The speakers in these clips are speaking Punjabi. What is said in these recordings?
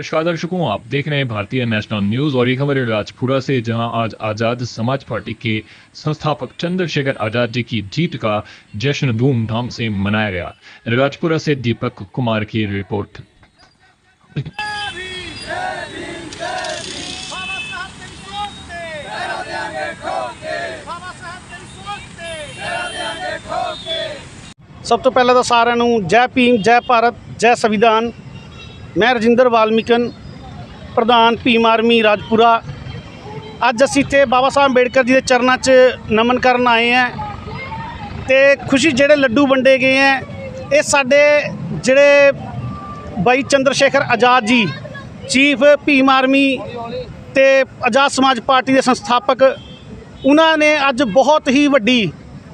नमस्कार दर्शकों आप देख रहे हैं भारतीय नेशनल न्यूज और ये खबर है राजपुरा से जहां आज आजाद समाज पार्टी के संस्थापक चंद्रशेखर आजाद जी की जीत का जश्न धूमधाम से मनाया गया राजपुरा से दीपक कुमार की रिपोर्ट ਬਾਬਾ ਸਾਹਿਬ ਤੇਰੀ ਸੋਚ ਤੇ ਲਹਿਰਾ ਦੇਾਂਗੇ ਠੋਕ ਕੇ ਬਾਬਾ ਸਾਹਿਬ ਤੇਰੀ ਸੋਚ ਤੇ ਲਹਿਰਾ ਦੇਾਂਗੇ ਠੋਕ ਕੇ ਸਭ ਤੋਂ ਪਹਿਲਾਂ ਤਾਂ ਸਾਰਿਆਂ ਨੂੰ ਜੈ ਭੀਮ ਜੈ ਭਾਰਤ ਜੈ ਸੰਵਿਧਾਨ ਮੈਂ ਰਜਿੰਦਰ ਵਾਲਮੀਕਨ, ਪ੍ਰਧਾਨ ਭੀਮ ਆਰਮੀ ਰਾਜਪੁਰਾ। ਅੱਜ ਅਸੀਂ ਇੱਥੇ ਬਾਬਾ ਸਾਹਿਬ ਅੰਬੇਡਕਰ ਜੀ ਦੇ ਚਰਨਾਂ 'ਚ ਨਮਨ ਕਰਨ ਆਏ ਹਾਂ ਤੇ ਖੁਸ਼ੀ ਜਿਹੜੇ ਲੱਡੂ ਵੰਡੇ ਗਏ ਹੈ, ਇਹ ਸਾਡੇ ਜਿਹੜੇ ਬਾਈ ਚੰਦਰ ਸ਼ੇਖਰ ਆਜ਼ਾਦ ਜੀ, ਚੀਫ ਭੀਮ ਆਰਮੀ ਤੇ ਆਜ਼ਾਦ ਸਮਾਜ ਪਾਰਟੀ ਦੇ ਸੰਸਥਾਪਕ, ਉਹਨਾਂ ਨੇ ਅੱਜ ਬਹੁਤ ਹੀ ਵੱਡੀ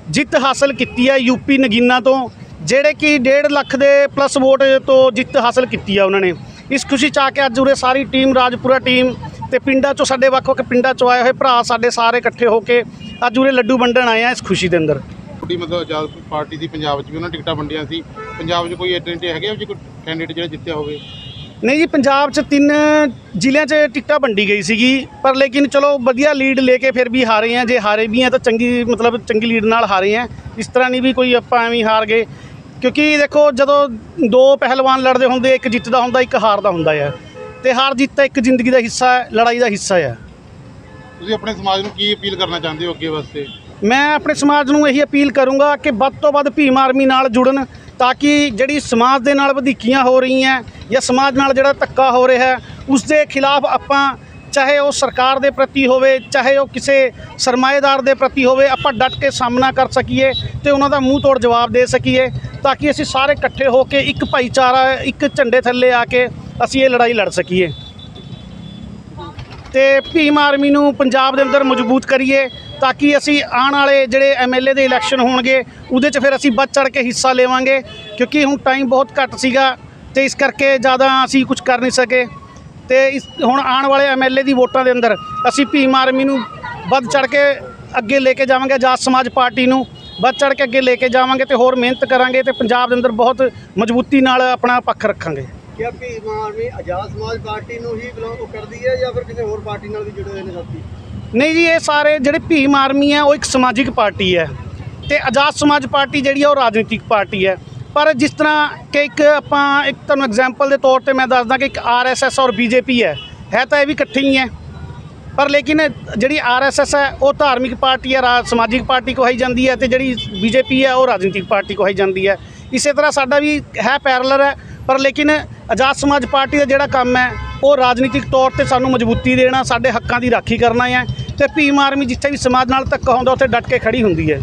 ਜਿੱਤ ਹਾਸਲ ਕੀਤੀ ਹੈ ਯੂਪੀ ਨਗੀਨਾ ਤੋਂ। ਜਿਹੜੇ ਕਿ 1.5 ਲੱਖ ਦੇ ਪਲੱਸ ਵੋਟ ਤੋਂ ਜਿੱਤ ਹਾਸਲ ਕੀਤੀ ਹੈ ਉਹਨਾਂ ਨੇ। ਇਸ ਖੁਸ਼ੀ ਚ ਆ ਕੇ ਅੱਜ ਉਰੇ ਸਾਰੀ ਟੀਮ ਰਾਜਪੁਰਾ ਟੀਮ ਤੇ ਪਿੰਡਾਂ ਚੋਂ ਸਾਡੇ ਵੱਖ-ਵੱਖ ਪਿੰਡਾਂ ਚੋਂ ਆਏ ਹੋਏ ਭਰਾ ਸਾਡੇ ਸਾਰੇ ਇਕੱਠੇ ਹੋ ਕੇ ਅੱਜ ਉਰੇ ਲੱਡੂ ਵੰਡਣ ਆਏ ਆ ਇਸ ਖੁਸ਼ੀ ਦੇ ਅੰਦਰ। ਛੋਟੀ ਮਤਲਬ ਆਜ਼ਾਦ ਪਾਰਟੀ ਦੀ ਪੰਜਾਬ 'ਚ ਵੀ ਉਹਨਾਂ ਟਿਕਟਾਂ ਵੰਡੀਆਂ ਸੀ। ਪੰਜਾਬ 'ਚ ਕੋਈ ਐਡੈਂਟੀ ਹੈਗੇ ਜੀ ਕੋਈ ਕੈਂਡੀਡੇਟ ਜਿਹੜਾ ਜਿੱਤਿਆ ਹੋਵੇ? ਨਹੀਂ ਜੀ ਪੰਜਾਬ 'ਚ ਤਿੰਨ ਜ਼ਿਲ੍ਹਿਆਂ 'ਚ ਟਿਕਟਾਂ ਵੰਡੀ ਗਈ ਸੀਗੀ ਪਰ ਲੇਕਿਨ ਚਲੋ ਵਧੀਆ ਲੀਡ ਲੈ ਕੇ ਫਿਰ ਵੀ ਹਾਰੇ ਆ। ਜੇ ਹਾਰੇ ਵੀ ਆ ਤਾਂ ਚੰਗੀ ਮਤਲਬ ਚੰਗੀ ਲੀਡ ਨਾਲ ਹਾਰੇ ਆ। ਇਸ ਤਰ੍ਹਾਂ ਨਹੀਂ ਵੀ ਕੋਈ ਆਪਾਂ ਐਵੇਂ ਹਾਰ ਗਏ। ਕਿਉਂਕਿ ਦੇਖੋ ਜਦੋਂ ਦੋ ਪਹਿਲਵਾਨ ਲੜਦੇ ਹੁੰਦੇ ਇੱਕ ਜਿੱਤਦਾ ਹੁੰਦਾ ਇੱਕ ਹਾਰਦਾ ਹੁੰਦਾ ਹੈ ਤੇ ਹਾਰ ਜਿੱਤ ਤਾਂ ਇੱਕ ਜ਼ਿੰਦਗੀ ਦਾ ਹਿੱਸਾ ਹੈ ਲੜਾਈ ਦਾ ਹਿੱਸਾ ਹੈ ਤੁਸੀਂ ਆਪਣੇ ਸਮਾਜ ਨੂੰ ਕੀ ਅਪੀਲ ਕਰਨਾ ਚਾਹੁੰਦੇ ਹੋ ਅੱਗੇ ਵਾਸਤੇ? ਮੈਂ ਆਪਣੇ ਸਮਾਜ ਨੂੰ ਇਹੀ ਅਪੀਲ ਕਰੂੰਗਾ ਕਿ ਵੱਧ ਤੋਂ ਵੱਧ ਭੀਮ ਆਰਮੀ ਨਾਲ ਜੁੜਨ ਤਾਂ ਕਿ ਜਿਹੜੀ ਸਮਾਜ ਦੇ ਨਾਲ ਵਧੀਕੀਆਂ ਹੋ ਰਹੀਆਂ ਜਾਂ ਸਮਾਜ ਨਾਲ ਜਿਹੜਾ ਧੱਕਾ ਹੋ ਰਿਹਾ ਉਸ ਦੇ ਖਿਲਾਫ ਆਪਾਂ ਚਾਹੇ ਉਹ ਸਰਕਾਰ ਦੇ ਪ੍ਰਤੀ ਹੋਵੇ, ਚਾਹੇ ਉਹ ਕਿਸੇ ਸਰਮਾਏਦਾਰ ਦੇ ਪ੍ਰਤੀ ਹੋਵੇ, ਆਪਾਂ ਡਟ ਕੇ ਸਾਹਮਣਾ ਕਰ ਸਕੀਏ ਤੇ ਉਹਨਾਂ ਦਾ ਮੂੰਹ ਤੋੜ ਜਵਾਬ ਦੇ ਸਕੀਏ ਤਾਂ ਕਿ ਅਸੀਂ ਸਾਰੇ ਇਕੱਠੇ ਹੋ ਕੇ ਇੱਕ ਭਾਈਚਾਰਾ, ਇੱਕ ਝੰਡੇ ਥੱਲੇ ਆ ਕੇ ਅਸੀਂ ਇਹ ਲੜਾਈ ਲੜ ਸਕੀਏ। ਤੇ ਭੀਮ ਆਰਮੀ ਨੂੰ ਪੰਜਾਬ ਦੇ ਅੰਦਰ ਮਜ਼ਬੂਤ ਕਰੀਏ ਤਾਂ ਕਿ ਅਸੀਂ ਆਉਣ ਵਾਲੇ ਜਿਹੜੇ ਐਮਐਲਏ ਦੇ ਇਲੈਕਸ਼ਨ ਹੋਣਗੇ, ਉਹਦੇ 'ਚ ਫਿਰ ਅਸੀਂ ਵੱਧ ਚੜ ਕੇ ਹਿੱਸਾ ਲਵਾਂਗੇ ਕਿਉਂਕਿ ਹੁਣ ਟਾਈਮ ਬਹੁਤ ਘੱਟ ਸੀਗਾ ਤੇ ਇਸ ਕਰਕੇ ਜ਼ਿਆਦਾ ਅਸੀਂ ਕੁਝ ਕਰ ਨਹੀਂ ਸਕੇ। ਤੇ ਇਸ ਹੁਣ ਆਉਣ ਵਾਲੇ ਐਮਐਲਏ ਦੀ ਵੋਟਾਂ ਦੇ ਅੰਦਰ ਅਸੀਂ ਭੀਮ ਆਰਮੀ ਨੂੰ ਵੱਧ ਚੜ ਕੇ ਅੱਗੇ ਲੈ ਕੇ ਜਾਵਾਂਗੇ ਆਜ਼ਾਦ ਸਮਾਜ ਪਾਰਟੀ ਨੂੰ ਵੱਧ ਚੜ ਕੇ ਅੱਗੇ ਲੈ ਕੇ ਜਾਵਾਂਗੇ ਤੇ ਹੋਰ ਮਿਹਨਤ ਕਰਾਂਗੇ ਤੇ ਪੰਜਾਬ ਦੇ ਅੰਦਰ ਬਹੁਤ ਮਜ਼ਬੂਤੀ ਨਾਲ ਆਪਣਾ ਪੱਖ ਰੱਖਾਂਗੇ। ਕਿਆ ਭੀਮ ਆਰਮੀ ਆਜ਼ਾਦ ਸਮਾਜ ਪਾਰਟੀ ਨੂੰ ਹੀ ਬਿਲੋਂਗ ਕਰਦੀ ਹੈ ਜਾਂ ਫਿਰ ਕਿਸੇ ਹੋਰ ਪਾਰਟੀ ਨਾਲ ਵੀ ਜੁੜੇ ਹੋਏ ਨੇ ਸਾਥੀ? ਨਹੀਂ ਜੀ ਇਹ ਸਾਰੇ ਜਿਹੜੇ ਭੀਮ ਆਰਮੀ ਹੈ ਉਹ ਇੱਕ ਸਮਾਜਿਕ ਪਾਰਟੀ ਹੈ ਤੇ ਆਜ਼ਾਦ ਸਮਾਜ ਪਾਰਟੀ ਜਿਹੜੀ ਹੈ ਉਹ ਰਾਜਨੀਤਿਕ ਪਾਰਟੀ ਹੈ। ਪਰ ਜਿਸ ਤਰ੍ਹਾਂ ਕਿ ਇੱਕ ਆਪਾਂ ਇੱਕ ਤੁਹਾਨੂੰ ਐਗਜ਼ਾਮਪਲ ਦੇ ਤੌਰ ਤੇ ਮੈਂ ਦੱਸਦਾ ਕਿ ਇੱਕ ਆਰਐਸਐਸ ਔਰ ਬੀਜੇਪੀ ਹੈ ਹੈ ਤਾਂ ਇਹ ਵੀ ਇਕੱਠੇ ਹੀ ਹੈ। ਪਰ ਲੇਕਿਨ ਜਿਹੜੀ ਆਰਐਸਐਸ ਹੈ, ਉਹ ਧਾਰਮਿਕ ਪਾਰਟੀ ਹੈ, ਰਾਜ ਸਮਾਜਿਕ ਪਾਰਟੀ ਕਹਾਈ ਜਾਂਦੀ ਹੈ ਤੇ ਜਿਹੜੀ ਬੀਜੇਪੀ ਹੈ, ਉਹ ਰਾਜਨੀਤਿਕ ਪਾਰਟੀ ਕਹਾਈ ਜਾਂਦੀ ਹੈ। ਇਸੇ ਤਰ੍ਹਾਂ ਸਾਡਾ ਵੀ ਹੈ ਪੈਰਲਰ ਹੈ, ਪਰ ਲੇਕਿਨ ਆਜ਼ਾਦ ਸਮਾਜ ਪਾਰਟੀ ਦਾ ਜਿਹੜਾ ਕੰਮ ਹੈ, ਉਹ ਰਾਜਨੀਤਿਕ ਤੌਰ ਤੇ ਸਾਨੂੰ ਮਜ਼ਬੂਤੀ ਦੇਣਾ, ਸਾਡੇ ਹੱਕਾਂ ਦੀ ਰਾਖੀ ਕਰਨਾ ਹੈ ਤੇ ਭੀਮ ਆਰਮੀ ਜਿੱਥੇ ਵੀ ਸਮਾਜ ਨਾਲ ਧੱਕਾ ਹੁੰਦਾ, ਉੱਥੇ ਡਟ ਕੇ ਖੜੀ ਹੁੰਦੀ ਹੈ।